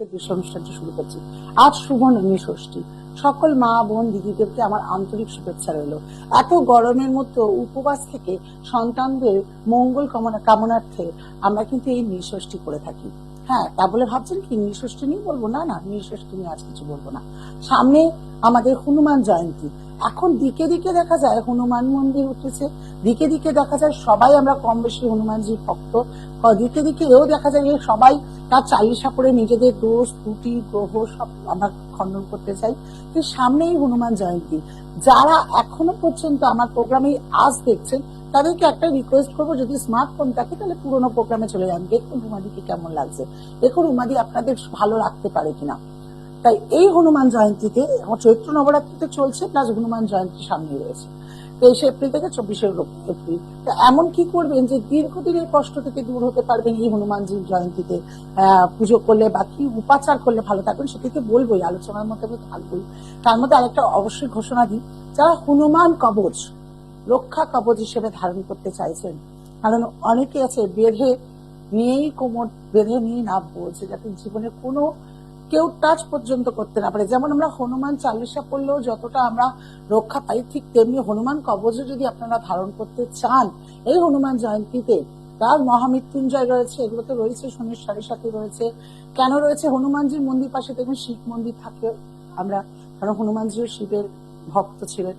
অনুষ্ঠানটি শুরু করছি। আজ ষষ্ঠী সকল মা, বোন, দিদিদেরকে আমার আন্তরিক শুভেচ্ছা রইল। এত গরমের মধ্যে উপবাস থেকে সন্তানদের মঙ্গল কামনা কামনার্থে আমরা কিন্তু এই নৃষষ্ঠী করে থাকি। হ্যাঁ তা বলে ভাবছেন কি, নৃষষ্ঠী নিয়ে বলব? না না, নৃষষ্ঠী নিয়ে আজ কিছু বলব না। সামনে আমাদের হনুমান জয়ন্তী। এখন দিকে দিকে দেখা যায় হনুমান মন্দির উঠেছে। দিকে দিকে দেখা যায় সবাই আমরা কম বেশি হনুমানজির ভক্ত দিকে দিকে এও দেখা যায় সবাই তার চালিশা করে নিজেদের দোষ, ত্রুটি, গ্রহ সব আমরা খণ্ডন করতে চাই। তো সামনেই হনুমান জয়ন্তী। যারা এখনও পর্যন্ত আমার প্রোগ্রামে আজ দেখছেন, তাদেরকে একটা রিকোয়েস্ট করব, যদি স্মার্টফোন থাকে, তাহলে পুরোনো প্রোগ্রামে চলে যান। দেখুন উমাদিকে কেমন লাগছে। দেখুন উমাদি আপনাদের ভালো রাখতে পারে কিনা। তাই এই হনুমান জয়ন্তীতে, আমার চৈত্র নবরাত্রিতে চলছে প্লাস হনুমান জয়ন্তী সামনে রয়েছে। তেইশে এপ্রিল থেকে চব্বিশে এপ্রিল তো এমন কি করবেন যে দীর্ঘদিনের কষ্ট থেকে দূর হতে পারবেন এই হনুমানজির জয়ন্তীতে? পুজো করলে বা কি উপাচার করলে ভালো থাকবেন সেটিকে বলবোই, আলোচনার মধ্যে আমি থাকবোই। তার মধ্যে আরেকটা অবশ্যই ঘোষণা দিই, যারা হনুমান কবচ, রক্ষা কবচ হিসেবে ধারণ করতে চাইছেন, কারণ অনেকে আছে বেঁধে নিয়েই কোমর, বেঁধে নিয়ে নামবো যে যাতে জীবনে কোনো কেউ টাচ পর্যন্ত করতে না পারে। যেমন আমরা হনুমান চালিশা পড়লেও যতটা আমরা রক্ষা পাই, ঠিক তেমনি হনুমান কবচও যদি আপনারা ধারণ করতে চান, এই হনুমান জয়ন্তীতে তার মহামৃত্যুঞ্জয় রয়েছে, এগুলো তো রয়েছে, শনির সাড়ে সাথে রয়েছে। কেন রয়েছে? হনুমানজির মন্দির পাশে দেখবেন শিব মন্দির থাকে আমরা, কারণ হনুমানজিও শিবের ভক্ত ছিলেন।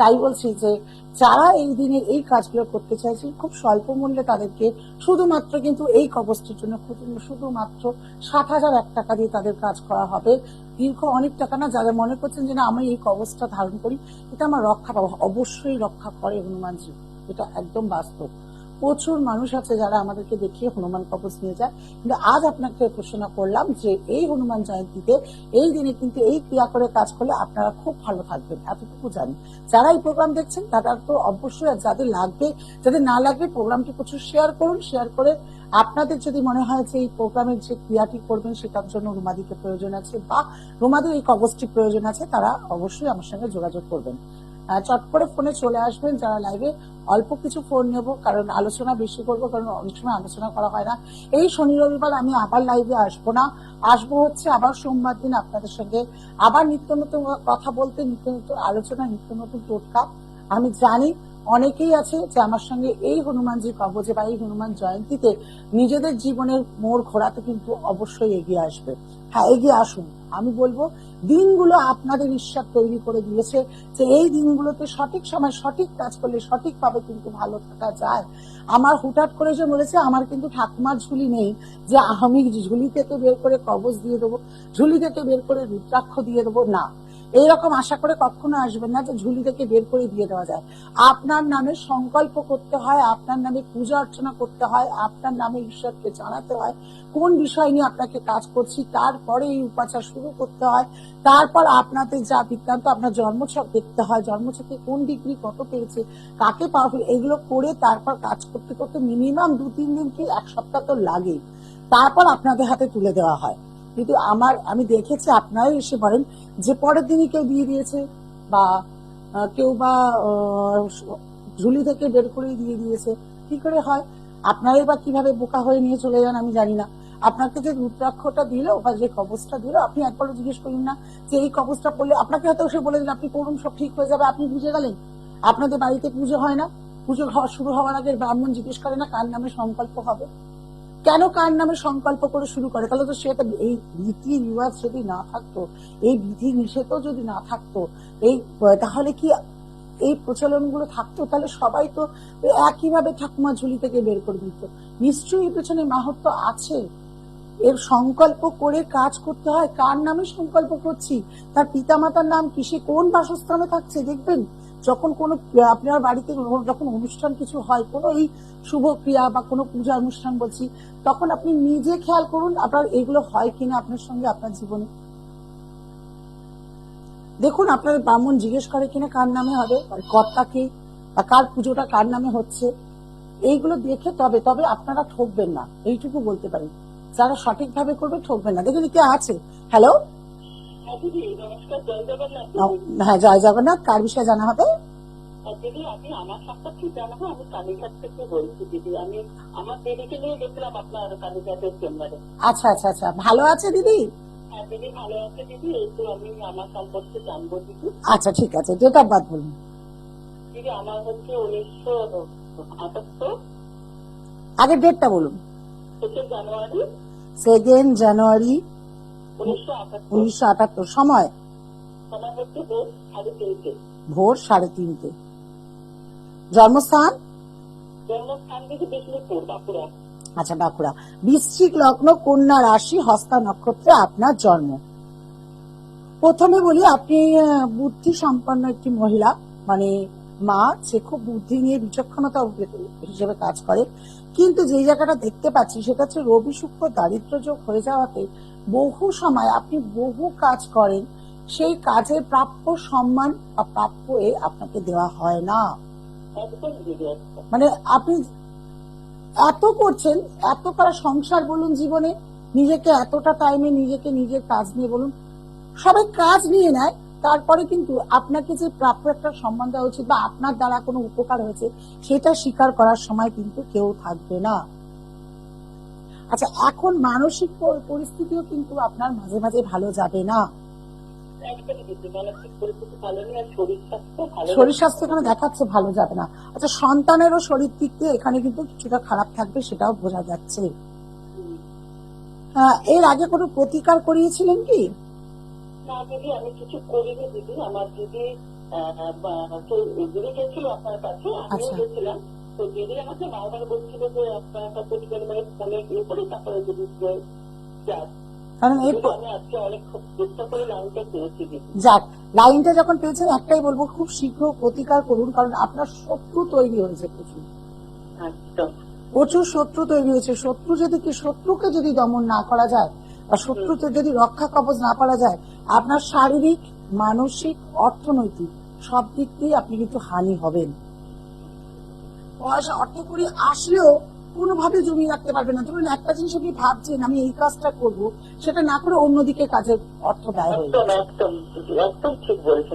তাই বলছি যে যারা এই দিনে এই কাজগুলো করতে চাইছে খুব স্বল্প মূল্যে তাদেরকে শুধুমাত্র কিন্তু এই কবচটির জন্য শুধু- শুধুমাত্র সাত হাজার এক টাকা দিয়ে তাদের কাজ করা হবে। দীর্ঘ অনেক টাকা না, যারা মনে করছেন যে না, আমি এই কবচটা ধারণ করি, এটা আমার রক্ষা পাবো, অবশ্যই রক্ষা করে হনুমানজি। এটা একদম বাস্তব। প্রচুর মানুষ আছে যারা আমাদেরকে দেখিয়ে হনুমান কবচ নিয়ে যায়। কিন্তু আজ আপনাকে ঘোষণা করলাম যে এই হনুমান জয়ন্তীতে এই দিনে কিন্তু এই ক্রিয়া করে কাজ করলে আপনারা খুব ভালো থাকবেন, এতটুকু জানি। যারা এই প্রোগ্রাম দেখছেন, তারা তো অবশ্যই যাদের লাগবে, যাদের না লাগবে প্রোগ্রামটি প্রচুর শেয়ার করুন শেয়ার করে আপনাদের যদি মনে হয় যে এই প্রোগ্রামের যে ক্রিয়াটি করবেন, সেটার জন্য রুমাদিকে প্রয়োজন আছে বা রুমাদির এই কবচটি প্রয়োজন আছে, তারা অবশ্যই আমার সঙ্গে যোগাযোগ করবেন। চট করে ফোনে চলে আসবেন যারা লাইভে অল্প কিছু ফোন নেব, কারণ আলোচনা বেশি করব, কারণ অনেক সময় আলোচনা করা হয় না। এই শনি রবিবার আমি আবার লাইভে আসব না। আসব হচ্ছে আবার সোমবার দিন আপনাদের সঙ্গে। আবার নিত্য নতুন কথা বলতে, নিত্য নতুন আলোচনা, নিত্য নতুন টোটকা। আমি জানি অনেকেই আছে যে আমার সঙ্গে এই হনুমানজির কবজে বা এই হনুমান জয়ন্তীতে নিজেদের জীবনের মোড় ঘোরাতে কিন্তু অবশ্যই এগিয়ে আসবে। হ্যাঁ এগিয়ে আসুন। আমি বলব, দিনগুলো আপনাদের ঈশ্বর তৈরি করে দিয়েছে যে এই দিনগুলোতে সঠিক সময় সঠিক কাজ করলে সঠিকভাবে কিন্তু ভালো থাকা যায়। আমার হুটাট করে যে বলেছে, আমার কিন্তু ঠাকুমার ঝুলি নেই যে আমি ঝুলি থেকে বের করে কবচ দিয়ে দেবো ঝুলি থেকে বের করে রুদ্রাক্ষ দিয়ে দেবো। না এইরকম আশা করে কখনো আসবেন না, যে ঝুলি থেকে বের করে দিয়ে দেওয়া যায়। আপনার নামে সংকল্প করতে হয়, আপনার নামে পূজা অর্চনা করতে হয়, আপনার নামে ঈশ্বরকে জানাতে হয়, কোন বিষয় নিয়ে আপনাকে কাজ করছি, তারপরে এই উপাচার শুরু করতে হয়, তারপর আপনাদের যা বৃত্তান্ত, আপনার জন্মছক দেখতে হয়, জন্মছকে কোন ডিগ্রি কত পেয়েছে, কাকে পাওয়া এগুলো করে তারপর কাজ করতে করতে মিনিমাম দু তিন দিন কি, এক সপ্তাহ তো লাগেই। তারপর আপনাদের হাতে তুলে দেওয়া হয়। কিন্তু আমার, আমি দেখেছি আপনারাই এসে বলেন যে পরের দিনই কেউ দিয়ে দিয়েছে বা কেউ বা ঝুলি থেকে বের করে দিয়ে দিয়েছে। কি করে হয়? আপনারাই বা কীভাবে বোকা হয়ে নিয়ে চলে যান আমি জানি না। আপনাকে যে রুদ্রাক্ষটা দিল বা যে কবচটা দিল, আপনি একবারও জিজ্ঞেস করুন না যে এই কবচটা পড়লে আপনাকে হয়তো সে বলে দিল, আপনি করুন, সব ঠিক হয়ে যাবে। আপনি বুঝে গেলেন? আপনাদের বাড়িতে পুজো হয় না? পুজো শুরু হওয়ার আগে ব্রাহ্মণ জিজ্ঞেস করে না কার নামে সংকল্প হবে? কেন কার নামে সংকল্প করে শুরু করে? তাহলে তো সেটা এই রীতি রিওয়াজ যদি না থাকতো, এই বিধি নিষেধও যদি না থাকতো, এই, তাহলে কি এই প্রচলনগুলো থাকতো? তাহলে সবাই তো একইভাবে ঠাকুমা ঝুলি থেকে বের করে দিত। নিশ্চয়ই পেছনে মাহাত্ম আছে। এর সংকল্প করে কাজ করতে হয়। কার নামে সংকল্প করছি? তার পিতামাতার নাম কি? সে কোন বাসস্থানে থাকছে? দেখবেন যখন কোনো আপনার বাড়িতে যখন অনুষ্ঠান কিছু হয়, কোনো এই শুভ ক্রিয়া বা কোনো পূজা অনুষ্ঠান বলছি, তখন আপনি নিজে খেয়াল করুন আপনার এগুলো হয় কিনা আপনার সঙ্গে আপনার জীবনে। দেখুন আপনার ব্রাহ্মণ জিজ্ঞেস করে কিনা কার নামে হবে কর্তা কে, বা কার পুজোটা কার নামে হচ্ছে, এইগুলো দেখে তবে তবে আপনারা ঠকবেন না, এইটুকু বলতে পারি। যারা সঠিকভাবে করবে ঠকবেন না। দেখুন কে আছে। হ্যালো? হ্যাঁ জয় জগন্নাথ কার বিষয়ে জানা হবে? দিদি আমি আমার সম্পর্কে জানাব আমি কালীঘাট থেকে বলছি দিদি। আমি আমার দিদিকে নিয়ে গেছিলাম আপনার কালীঘাটের চেম্বারে। আচ্ছা আচ্ছা আচ্ছা। ভালো আছে দিদি? হ্যাঁ দিদি ভালো আছে দিদি। একটু আমি আমার সম্পর্কে জানব দিদি। আচ্ছা ঠিক আছে। ডেট অফ বার্থ বলুন। দিদি আমার হচ্ছে উনিশশো আটাত্তর। আগে ডেটটা বলুন। থেকে জানুয়ারি। সেকেন্ড জানুয়ারি উনিশশো আটাত্তর সময়। ভোর সাড়ে তিনটে। জন্মস্থান? আচ্ছা বাঁকুড়া। বৃশ্চিক লগ্ন কন্যা রাশি হস্তা নক্ষত্রে আপনার জন্ম। প্রথমে বলি আপনি বুদ্ধি সম্পন্ন একটি মহিলা। মানে মা সে খুব বুদ্ধি নিয়ে বিচক্ষণতা হিসেবে কাজ করে। কিন্তু যে জায়গাটা দেখতে পাচ্ছি, সেটা হচ্ছে রবি শুক্র দারিদ্র যোগ হয়ে যাওয়াতে বহু সময় আপনি বহু কাজ করেন, সেই কাজের প্রাপ্য সম্মান বা প্রাপ্য এ আপনাকে দেওয়া হয় না। মানে আপনি এত করছেন, এত করা সংসার বলুন জীবনে, নিজেকে এতটা টাইমে নিজেকে নিজের কাজ নিয়ে বলুন, সবাই কাজ নিয়ে নেয় তারপরে কিন্তু আপনাকে যে প্রাপ্য একটা সম্মান দেওয়া উচিত বা আপনার দ্বারা কোনো উপকার হয়েছে, সেটা স্বীকার করার সময় কিন্তু কেউ থাকবে না। আচ্ছা এখন মানসিক পরিস্থিতিও কিন্তু আপনার মাঝে মাঝে ভালো যাবে না। শরীর স্বাস্থ্য এখানে দেখাচ্ছে ভালো যাবে না। আচ্ছা সন্তানেরও শরীর দিক দিয়ে এখানে কিন্তু কিছুটা খারাপ থাকবে সেটাও বোঝা যাচ্ছে। এর আগে কোনো প্রতিকার করিয়েছিলেন কি? না দিদি আমি কিছু করিনি দিদি। আমার দিদি দিদি গেছিল আপনার কাছে আমিও আচ্ছা। গেছিলাম। তো দিদি আমাকে বারবার বলছিল যে আপনার কাছে মানে ফোনে ইয়ে করে তারপরে দিদি কারণ এই লাইনটা যাক লাইনটা যখন পেয়েছেন একটাই বলব খুব শীঘ্র প্রতিকার করুন কারণ আপনার শত্রু তৈরি হয়েছে প্রচুর। প্রচুর শত্রু তৈরি হয়েছে। শত্রু যদি কি শত্রুকে যদি দমন না করা যায় বা শত্রুতে যদি রক্ষা কবচ না করা যায় আপনার শারীরিক মানসিক অর্থনৈতিক সব দিক দিয়ে আপনি কিন্তু হানি হবেন। পয়সা অর্থ করে আসলেও কোনোভাবে জমিয়ে রাখতে পারবেন না। ধরুন একটা জিনিস আপনি ভাবছেন আমি এই কাজটা করব সেটা না করে অন্যদিকে কাজের অর্থ ব্যয় হয়ে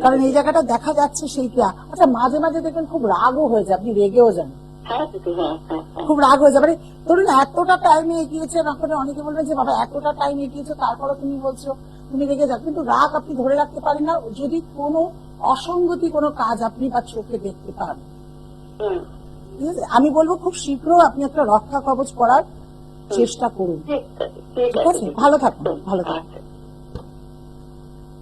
কারণ এই জায়গাটা দেখা যাচ্ছে সেইটা। আচ্ছা মাঝে মাঝে দেখবেন খুব রাগও হয়ে যায় আপনি রেগেও যান। হ্যাঁ হ্যাঁ হ্যাঁ খুব রাগ হয়ে যাবে মানে ধরুন এতটা টাইমে এগিয়েছে ওখানে অনেকে বলবেন যে বাবা এতটা টাইম এগিয়েছে তারপরে তুমি বলছো তুমি রেগে যাও। কিন্তু রাগ আপনি ধরে রাখতে পারেন না। যদি কোনো অসঙ্গতি কোনো কাজ আপনি বা চোখে দেখতে পান। আমি বলব খুব শীঘ্র আপনি একটা রক্ষা কবচ করার চেষ্টা করুন। ঠিক আছে। ভালো থাকুন ভালো থাকুন। আচ্ছা।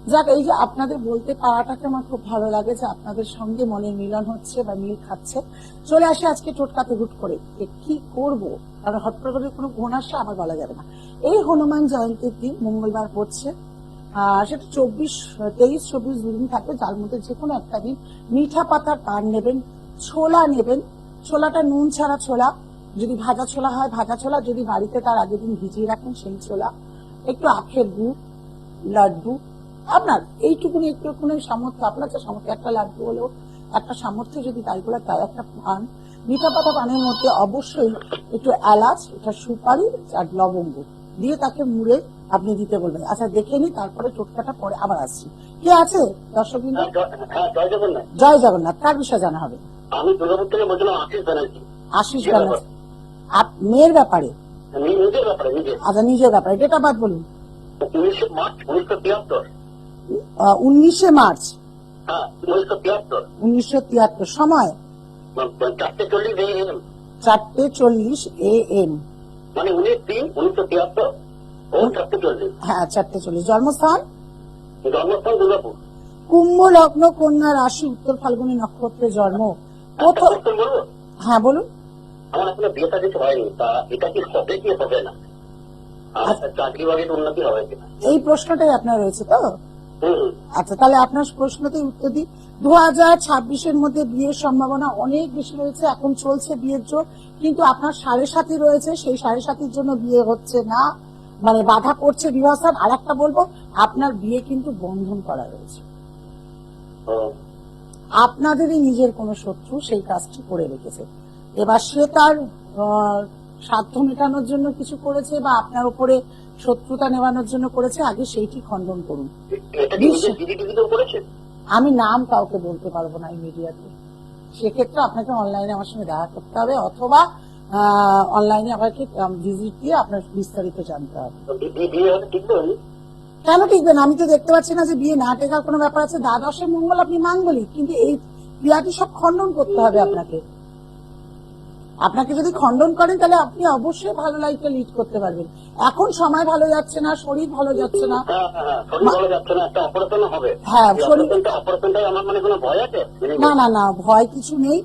যাক এই যে আপনাদের বলতে পারাটাকে আমার খুব ভালো লাগে যে আপনাদের সঙ্গে মনের মিলন হচ্ছে বা মিল খাচ্ছে। চলে আসে আজকে টোটকাতে হুট করে। কি করব? কারণ হট করে কোনো আসছে আমার বলা যাবে না। এই হনুমান জয়ন্তীর দিন মঙ্গলবার পড়ছে সেটা চব্বিশ, তেইশ, চব্বিশ দুদিন থাকবে যার মধ্যে যে কোনো একটা দিন মিঠা পাতার পান নেবেন, ছোলা নেবেন। ছোলাটা নুন ছাড়া ছোলা, যদি ভাজা ছোলা হয়, ভাজা ছোলা, যদি বাড়িতে তার আগের দিন ভিজিয়ে রাখেন, সেই ছোলা। একটু আখের গুড়, লাড্ডু। আপনার এইটুকুনি একটুখানি সামর্থ্য, আপনার যে সামর্থ্য, একটা লাড্ডু হলেও একটা সামর্থ্য যদি তাই বলে তাই একটা পান। মিঠা পাতা পানের মধ্যে অবশ্যই একটু এলাচ, এটা সুপারি আর লবঙ্গ, দিয়ে তাকে মুড়ে আপনি দিতে বলবেন। আচ্ছা দেখে নি তারপরে টোটকাটা পরে আবার আসছি। কে আছে দর্শক বিন্দু? হ্যাঁ, জয়- হ্যাঁ, জগন্নাথ। জয় জগন্নাথ। কার বিষয়ে জানা হবে? আমি দুর্গাপুর থেকে বলছিলাম আশিস ব্যানার্জি। আশিস ব্যানার্জি। মেয়ের ব্যাপারে? নিজের ব্যাপারে আচ্ছা নিজের ব্যাপারে। ডেটা বাদ বলুন। উনিশশো মার্চ উনিশশো তিয়াত্তর। উনিশে মার্চ। হ্যাঁ উনিশশো তিয়াত্তর। সময়? চারটে চল্লিশ AM, চারটে চল্লিশ এ এম মানে উনিশ তিন উনিশশো তিয়াত্তর। হ্যাঁ চারটে চল্লিশ। জন্মস্থান? জন্মস্থান দুর্গাপুর। কুম্ভ লগ্ন কন্যা রাশি উত্তর ফাল্গুনী নক্ষত্রে জন্ম। প্রথম হ্যাঁ বলুন। আমার এখনও বিয়েটা কিছু হয়নি তা এটা কি হবে কি হবে না? চাকরি বাকরির উন্নতি হবে এই প্রশ্নটাই আপনার রয়েছে তো। আচ্ছা তাহলে আপনার প্রশ্নতেই উত্তর দিই। দু হাজার ছাব্বিশের মধ্যে বিয়ের সম্ভাবনা অনেক বেশি রয়েছে এখন চলছে বিয়ের যোগ কিন্তু আপনার সাড়ে সাথী রয়েছে সেই সাড়ে সাথীর জন্য বিয়ে হচ্ছে না। মানে বাধা পড়ছে বিবাহস্থান আর একটা বলব আপনার বিয়ে কিন্তু বন্ধন করা রয়েছে। আপনাদেরই নিজের কোনো শত্রু সেই কাজটি করে রেখেছে। এবার সে তার স্বার্থ মেটানোর জন্য কিছু করেছে বা আপনার উপরে শত্রুতা নেওয়ানোর জন্য করেছে আগে সেইটি খণ্ডন করুন। করেছে? আমি নাম কাউকে বলতে পারব না এই মিডিয়াতে। সেক্ষেত্রে আপনাকে অনলাইনে আমার সঙ্গে দেখা করতে হবে অথবা অনলাইনে আমাকে ভিজিট দিয়ে আপনার বিস্তারিত জানতে হবে? কেন টিকবে না আমি তো দেখতে পাচ্ছি না যে বিয়ে না টেকার কোনো ব্যাপার আছে। দ্বাদশের মঙ্গল আপনি মাঙ্গলিক কিন্তু এই ক্রিয়াটি সব খণ্ডন করতে হবে আপনাকে। আপনাকে যদি খণ্ডন করেন তাহলে আপনি অবশ্যই ভালো লাইফটা লিড করতে পারবেন। এখন সময় ভালো যাচ্ছে না শরীর ভালো যাচ্ছে না। হ্যাঁ হ্যাঁ হ্যাঁ, হ্যাঁ, মানে না না না ভয় কিছু নেই।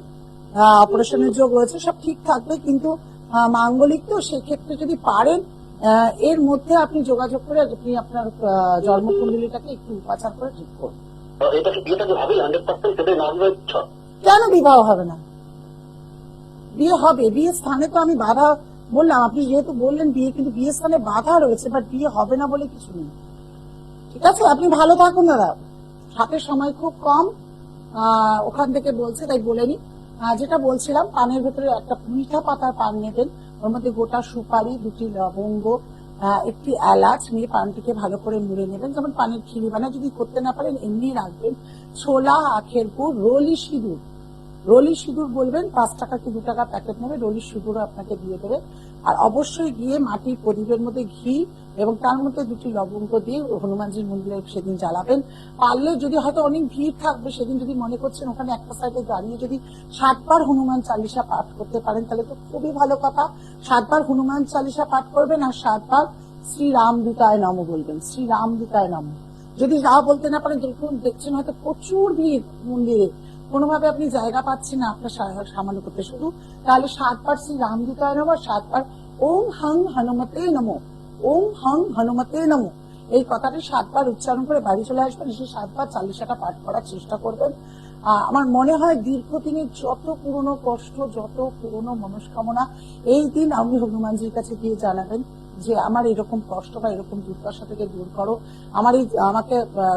অপারেশনের যোগ রয়েছে সব ঠিক থাকবে কিন্তু মাঙ্গলিক তো সেক্ষেত্রে যদি পারেন এর মধ্যে আপনি যোগাযোগ করে আপনি আপনার জন্মকুণ্ডলীটাকে একটু উপাচার করে ঠিক করুন। কেন বিবাহ হবে না? বিয়ে হবে বিয়ে স্থানে তো আমি বাধা বললাম আপনি যেহেতু বললেন বিয়ে কিন্তু বিয়ে স্থানে বাধা রয়েছে বাট বিয়ে হবে না বলে কিছু নেই। ঠিক আছে আপনি ভালো থাকুন দাদা। হাতে সময় খুব কম আহ, ওখান থেকে বলছে তাই বলে নি। আহ, যেটা বলছিলাম, পানের ভেতরে একটা মিঠা পাতার পান নেবেন। ওর মধ্যে গোটা সুপারি, দুটি লবঙ্গ একটি এলাচ নিয়ে পানটিকে ভালো করে মুড়ে নেবেন। যেমন পানের খিরি বানায় যদি করতে না পারেন, এমনি রাখবেন ছোলা, আখের গুড়, রলি সিঁদুর। রলি সিঁদুর বলবেন, পাঁচ টাকা কি দু টাকা প্যাকেট নেবে, রলি সিঁদুর আপনাকে দিয়ে দেবে। আর অবশ্যই গিয়ে মাটির প্রদীপের মধ্যে ঘি এবং তার মধ্যে দুটি লবঙ্গ দিয়ে হনুমানজির মন্দিরে সেদিন জ্বালাবেন। পারলে যদি হয়তো অনেক ভিড় থাকবে, সেদিন যদি মনে করছেন ওখানে একটা সাইডে দাঁড়িয়ে যদি সাতবার হনুমান চালিসা পাঠ করতে পারেন, তাহলে তো খুবই ভালো কথা। সাতবার হনুমান চালিসা পাঠ করবেন আর সাতবার শ্রী রামদূতায় নম বলবেন। শ্রী রামদূতায় নম। যদি যা বলতে না পারেন, দেখুন, দেখছেন হয়তো প্রচুর ভিড় মন্দিরে। কোনোভাবে আপনি জায়গা পাচ্ছেন না, আপনার সামান্য করতে। শুধু তাহলে সাতবার শ্রী রামদূতায় নম আর সাতবার ওম হং হনুমতে নমো। ওম হং হনুমতে নমো। এই কথাটি সাতবার উচ্চারণ করে বাড়ি চলে আসবেন, এসে সাতবার চালিশাটা পাঠ করার চেষ্টা করবেন। আমার মনে হয় দীর্ঘদিনের যত পুরনো কষ্ট, যত পুরনো মনস্কামনা, এই দিন আপনি হনুমানজির কাছে গিয়ে জানাবেন যে আমার এরকম কষ্ট বা এরকম দুর্দশা থেকে দূর করো। আমার এই, আমাকে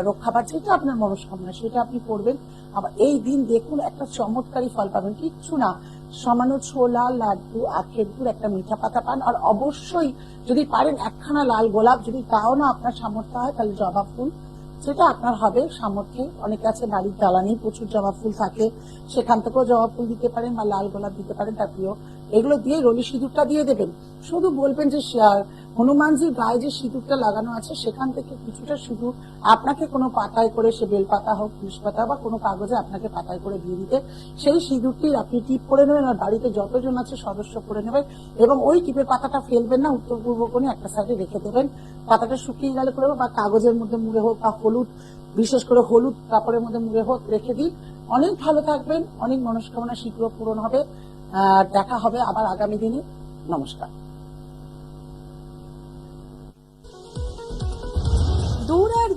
রক্ষা পাচ্ছে, এটা আপনার মনস্কামনা, সেটা আপনি করবেন। আবার এই দিন দেখুন একটা চমৎকারী ফল পাবেন, কিচ্ছু না। সামান্য ছোলা, লাড্ডু, আখের গুড়, একটা মিঠা পাতা পান। আর অবশ্যই যদি পারেন একখানা লাল গোলাপ, যদি তাও না আপনার সামর্থ্য হয়, তাহলে জবা ফুল। সেটা আপনার হবে সামর্থ্যে। অনেক আছে বাড়ির জ্বালানি, প্রচুর জবা ফুল থাকে। সেখান থেকেও জবা ফুল দিতে পারেন বা লাল গোলাপ দিতে পারেন তার প্রিয়। এগুলো দিয়ে রলি সিঁদুরটা দিয়ে দেবেন। শুধু বলবেন যে হনুমানজির গায়ে যে সিঁদুরটা লাগানো আছে, সেখান থেকে কিছুটা সিঁদুর আপনাকে কোনো পাতায় করে সে বেলপাতা হোক তুলসী পাতা বা কোনো কাগজে আপনাকে পাতায় করে দিয়ে দিতে। সেই সিঁদুরটি আপনি টিপ করে নেবেন আর বাড়িতে যতজন আছে সদস্য করে নেবেন এবং ওই টিপের পাতাটা ফেলবেন না, উত্তর পূর্ব কোণে একটা সাইডে রেখে দেবেন। পাতাটা শুকিয়ে গেলে করে বা কাগজের মধ্যে মুড়ে হোক বা হলুদ, বিশেষ করে হলুদ কাপড়ের মধ্যে মুড়ে হোক রেখে দিন। অনেক ভালো থাকবেন, অনেক মনস্কামনা শীঘ্র পূরণ হবে। দেখা হবে আবার আগামী দিনে। নমস্কার।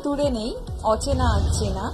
দূর নেই অচেনা চেনা।